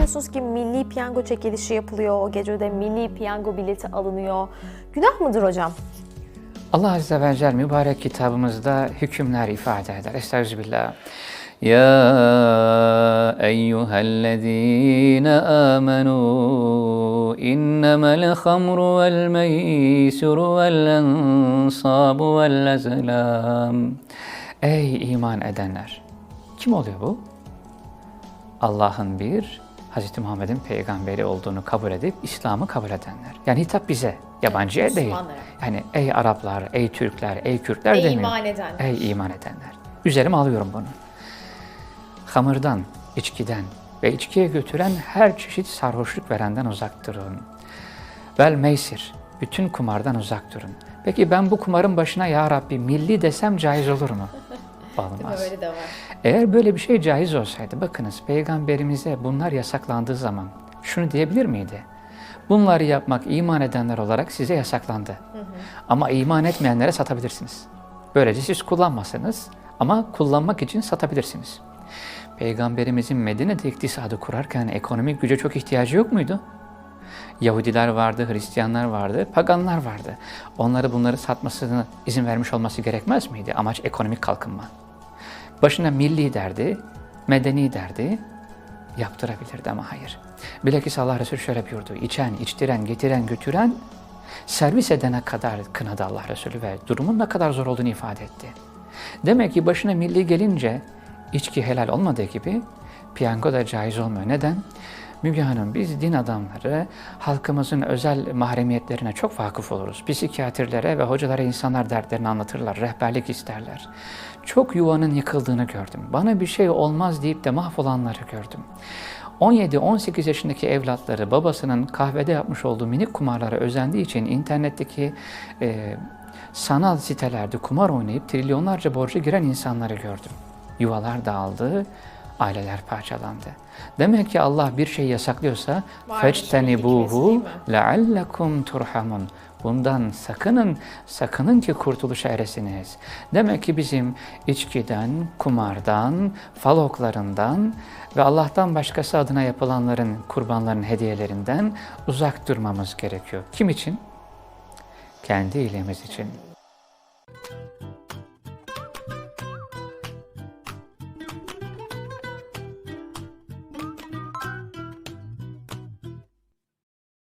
biliyorsunuz ki milli piyango çekilişi yapılıyor. O gece de milli piyango bileti alınıyor. Günah mıdır hocam? Allah Azze ve Celle mübarek kitabımızda hükümler ifade eder. Estağfirullah. Amenu innemel hamru vel meysuru vel ensabu vel azlam. Ey iman edenler! Kim oluyor bu? Allah'ın bir, Hz. Muhammed'in peygamberi olduğunu kabul edip İslam'ı kabul edenler. Yani hitap bize, yabancıya değil. Müslümanlara. Yani ey Araplar, ey Türkler, ey Kürtler Ey demiyor. iman edenler. Ey iman edenler. Üzerime alıyorum bunu. Hamırdan, içkiden ve içkiye götüren her çeşit sarhoşluk verenden uzak durun. Vel meysir, bütün kumardan uzak durun. Peki ben bu kumarın başına ya Rabbi milli desem caiz olur mu? Olmaz. Öyle de var. Eğer böyle bir şey caiz olsaydı bakınız peygamberimize bunlar yasaklandığı zaman şunu diyebilir miydi? Bunları yapmak iman edenler olarak size yasaklandı. Ama iman etmeyenlere satabilirsiniz. Böylece siz kullanmazsınız ama kullanmak için satabilirsiniz. Peygamberimizin Medine'de iktisadı kurarken ekonomik güce çok ihtiyacı yok muydu? Yahudiler vardı, Hristiyanlar vardı, paganlar vardı. Onları bunları satmasına izin vermiş olması gerekmez miydi? Amaç ekonomik kalkınma. Başına milli derdi, medeni derdi, yaptırabilirdi ama hayır. Bilakis Allah Resulü şöyle buyurdu. İçen, içtiren, getiren, götüren, servis edene kadar kınadı Allah Resulü ve durumun ne kadar zor olduğunu ifade etti. Demek ki başına milli gelince içki helal olmadığı gibi piyango da caiz olmuyor. Neden? Müge Hanım biz din adamları halkımızın özel mahremiyetlerine çok vakıf oluruz. Psikiyatrilere ve hocalara insanlar dertlerini anlatırlar, rehberlik isterler. Çok yuvanın yıkıldığını gördüm. Bana bir şey olmaz deyip de mahvolanları gördüm. 17-18 yaşındaki evlatları babasının kahvede yapmış olduğu minik kumarlara özendiği için internetteki e, sanal sitelerde kumar oynayıp trilyonlarca borca giren insanları gördüm. Yuvalar dağıldı, aileler parçalandı. Demek ki Allah bir şey yasaklıyorsa Varmış bir hikmeti, değil فَاجْتَنِبُوهُ mi? لَعَلَّكُمْ turhamun. Bundan sakının, sakının ki kurtuluşa eresiniz. Demek ki bizim içkiden, kumardan, faloklarından ve Allah'tan başkası adına yapılanların, kurbanların hediyelerinden uzak durmamız gerekiyor. Kim için? Kendi iyiliğimiz için.